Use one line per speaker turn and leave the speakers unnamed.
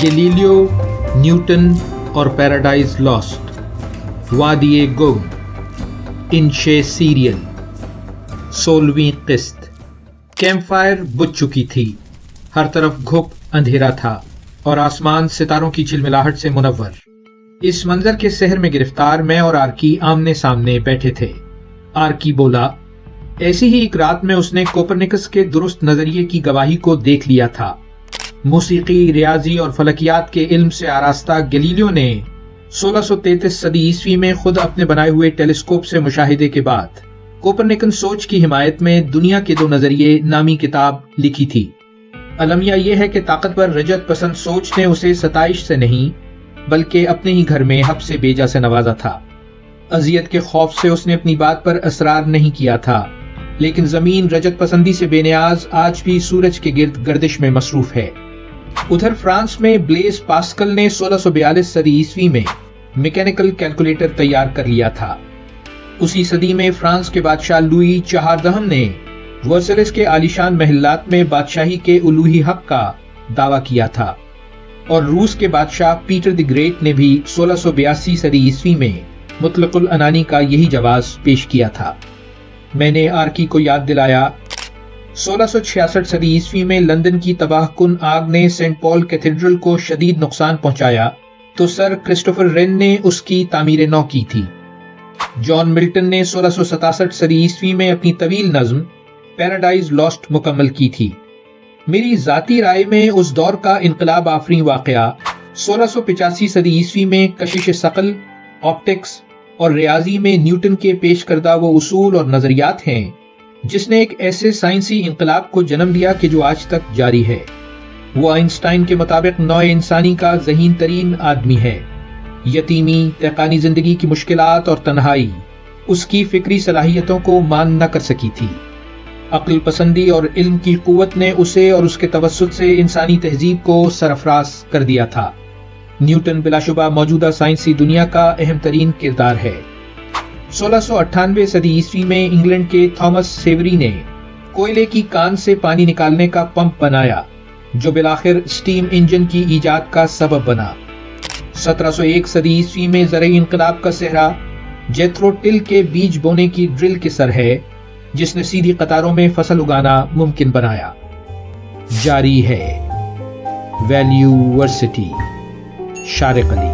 Galileo, Newton और Paradise Lost वादिए गुम, इनशे सीरियल, सोलहवीं किस्त। कैंप फायर बुझ चुकी थी। हर तरफ़ घुप, अंधेरा था और आसमान सितारों की झिलमिलाहट से मुनवर इस मंजर के शहर में गिरफ़्तार मैं और आरकी आमने सामने बैठे थे। आरकी बोला, ऐसी ही एक रात में उसने कोपरनिकस के दुरुस्त नज़रिए की गवाही को देख लिया था। मौसीकी, रियाजी और फलकियात के इल्म से आरास्ता गलीलियो ने 1633 सदी ईस्वी में खुद अपने बनाए हुए टेलीस्कोप से मुशाहिदे के बाद कोपरनिकन सोच की हिमायत में दुनिया के दो नज़रिए नामी किताब लिखी थी। अलमिया यह है कि ताकतवर रजत पसंद सोच ने उसे सताइश से नहीं, बल्कि अपने ही घर में हब से बेजा से नवाजा था। अजियत के खौफ से उसने अपनी बात पर असरार नहीं किया था, लेकिन ज़मीन रजत पसंदी से बेनियाज आज भी सूरज के गिर्द गर्दिश में मसरूफ है। उधर फ्रांस में ब्लेस पास्कल ने 1642 सदी ईस्वी में मैकेनिकल कैलकुलेटर तैयार कर लिया था। उसी सदी में फ्रांस के बादशाह लुई चहारदहम ने वर्सलिस के आलिशान महल्लात में बादशाही के उलूही हक का दावा किया था। और रूस के बादशाह पीटर द ग्रेट ने भी 1682 सदी ईस्वी में मुतलकुल अनानी का यही जवाब पेश किया था। मैंने आर्की को याद दिलाया 1666 सदी ईस्वी में लंदन की तबाहकुन आग ने सेंट पॉल कैथेड्रल को शदीद नुकसान पहुँचाया तो सर क्रिस्टोफर रेन ने उसकी तामीर नौ की थी। जॉन मिल्टन ने सोलह सदी ईस्वी में अपनी तवील नज्म, पैराडाइज लॉस्ट, मुकम्मल की थी। मेरी जाती राय में उस दौर का इनकलाब आफरी वाकया, सोलह सदी ईस्वी में कशिश सकल ऑप्टिक्स और रियाजी में न्यूटन के पेश करदा वो उसूल और नजरियात हैं। जिसने एक ऐसे साइंसी इंकलाब को जन्म दिया कि जो आज तक जारी है। वो आइंस्टाइन के मुताबिक नौ इंसानी का जहीन तरीन आदमी है। यतीमी, तकानी ज़िंदगी की मुश्किल और तन्हाई, उसकी फिक्री सलाहियतों को मान न कर सकी थी। अक्ल पसंदी और इल्म की कुत ने उसे और उसके तवसत से इंसानी तहजीब को सरफराज कर दिया था। न्यूटन बिलाशुबा मौजूदा साइंसी दुनिया का अहम तरीन किरदार है। सोलह सदी ईस्वी में इंग्लैंड के थॉमस सेवरी ने कोयले की कान से पानी निकालने का पंप बनाया, जो बिलाखिर स्टीम इंजन की ईजाद का सबब बना। 1701 सदी ईस्वी में ज़रिए इनकलाब का सेहरा जेथरो टिल के बीज बोने की ड्रिल के सर है, जिसने सीधी कतारों में फ़सल उगाना मुमकिन बनाया। जारी है। Value varsity Shariq Ali.